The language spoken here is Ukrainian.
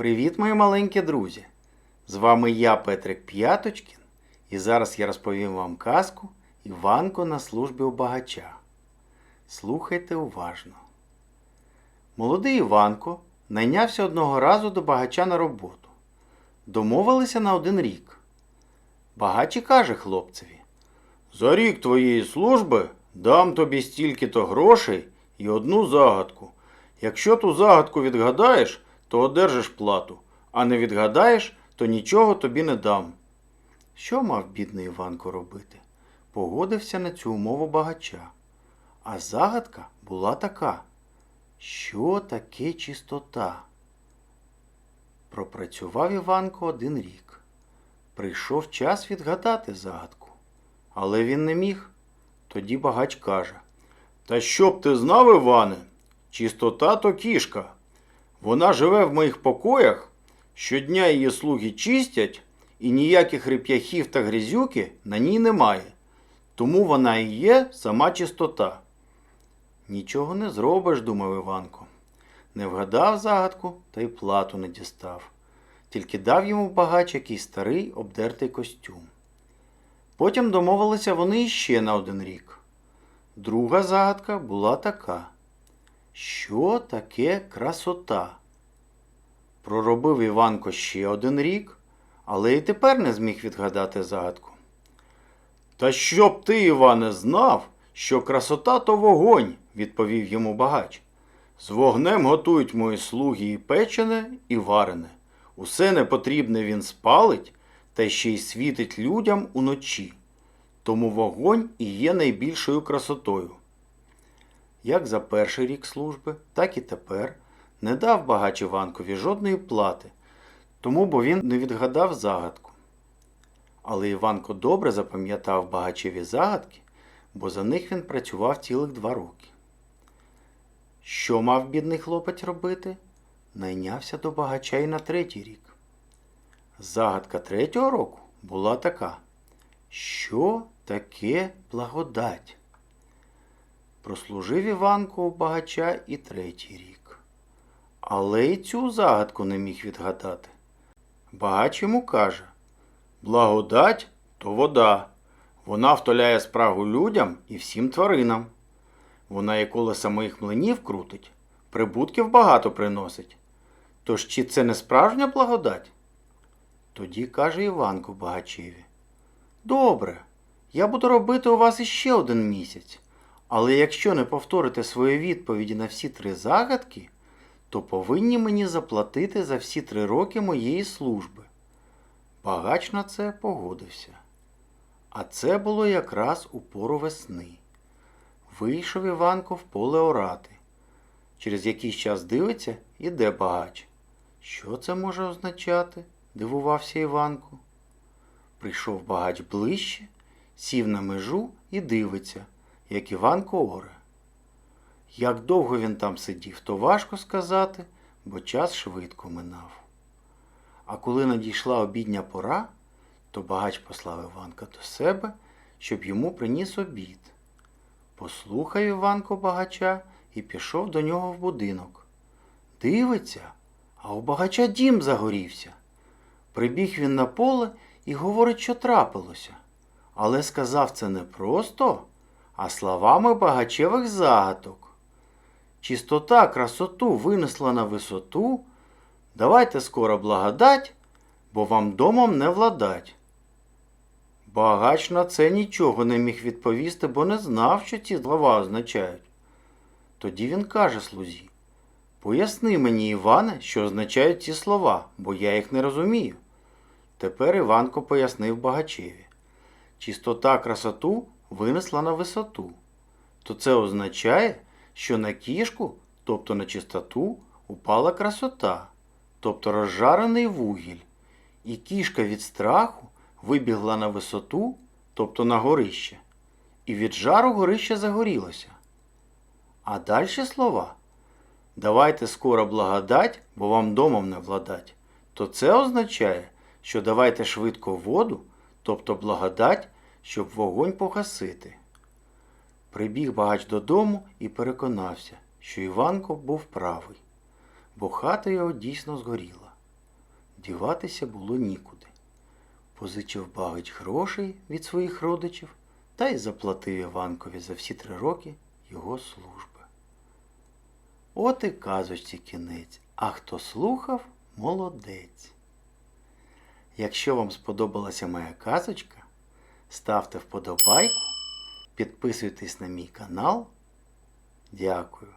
Привіт, мої маленькі друзі! З вами я, Петрик П'яточкін, і зараз я розповім вам казку Іванко на службі у багача. Слухайте уважно. Молодий Іванко найнявся одного разу до багача на роботу. Домовилися на один рік. Багач і каже хлопцеві: За рік твоєї служби дам тобі стільки-то грошей і одну загадку. Якщо ту загадку відгадаєш, то одержиш плату, а не відгадаєш, то нічого тобі не дам. Що мав бідний Іванко робити? Погодився на цю умову багача. А загадка була така. Що таке чистота? Пропрацював Іванко один рік. Прийшов час відгадати загадку. Але він не міг. Тоді багач каже Та щоб ти знав, Іване, чистота то кішка. Вона живе в моїх покоях, щодня її слуги чистять, і ніяких реп'яхів та грязюки на ній немає. Тому вона і є сама чистота. Нічого не зробиш, думав Іванко. Не вгадав загадку та й плату не дістав. Тільки дав йому багач якийсь старий обдертий костюм. Потім домовилися вони іще на один рік. Друга загадка була така. Що таке красота? Проробив Іванко ще один рік, але і тепер не зміг відгадати загадку. Та щоб ти, Іване, знав, що красота то вогонь, відповів йому багач. З вогнем готують мої слуги і печене, і варене. Усе непотрібне він спалить, та ще й світить людям уночі. Тому вогонь і є найбільшою красотою. Як за перший рік служби, так і тепер не дав багач Іванкові жодної плати, тому бо він не відгадав загадку. Але Іванко добре запам'ятав багачеві загадки, бо за них він працював цілих два роки. Що мав бідний хлопець робити? Найнявся до багача й на третій рік. Загадка третього року була така. Що таке благодать? Прослужив Іванко у багача і третій рік. Але й цю загадку не міг відгадати. Багач йому каже Благодать то вода. Вона втоляє спрагу людям і всім тваринам. Вона і колеса моїх млинів крутить, прибутків багато приносить. Тож чи це не справжня благодать? Тоді каже Іванко багачеві. Добре, я буду робити у вас іще один місяць, але якщо не повторите свої відповіді на всі три загадки, то повинні мені заплатити за всі три роки моєї служби. Багач на це погодився. А це було якраз у пору весни. Вийшов Іванко в поле орати. Через якийсь час дивиться, іде багач. Що це може означати? дивувався Іванко. Прийшов багач ближче, сів на межу і дивиться, як Іванко оре. Як довго він там сидів, то важко сказати, бо час швидко минав. А коли надійшла обідня пора, то багач послав Іванка до себе, щоб йому приніс обід. Послухав Іванко багача і пішов до нього в будинок. Дивиться, а у багача дім загорівся. Прибіг він на поле і говорить, що трапилося. Але сказав це не просто, а словами багачевих загадок. Чистота красоту винесла на висоту. Давайте скоро благодать, бо вам домом не владать. Багач на це нічого не міг відповісти, бо не знав, що ці слова означають. Тоді він каже слузі Поясни мені, Іване, що означають ці слова, бо я їх не розумію. Тепер Іванко пояснив багачеві. Чистота красоту винесла на висоту. То це означає, що на кішку, тобто на чистоту, упала красота, тобто розжарений вугіль, і кішка від страху вибігла на висоту, тобто на горище, і від жару горище загорілося. А далі слова Давайте скоро благодать, бо вам домом не владать, то це означає, що давайте швидко воду, тобто благодать, щоб вогонь погасити. Прибіг багач додому і переконався, що Іванко був правий, бо хата його дійсно згоріла. діватися було нікуди. Позичив багач грошей від своїх родичів та й заплатив Іванкові за всі три роки його служби. От і казочці кінець, а хто слухав, молодець. Якщо вам сподобалася моя казочка, ставте вподобайку, підписуйтесь на мій канал. Дякую.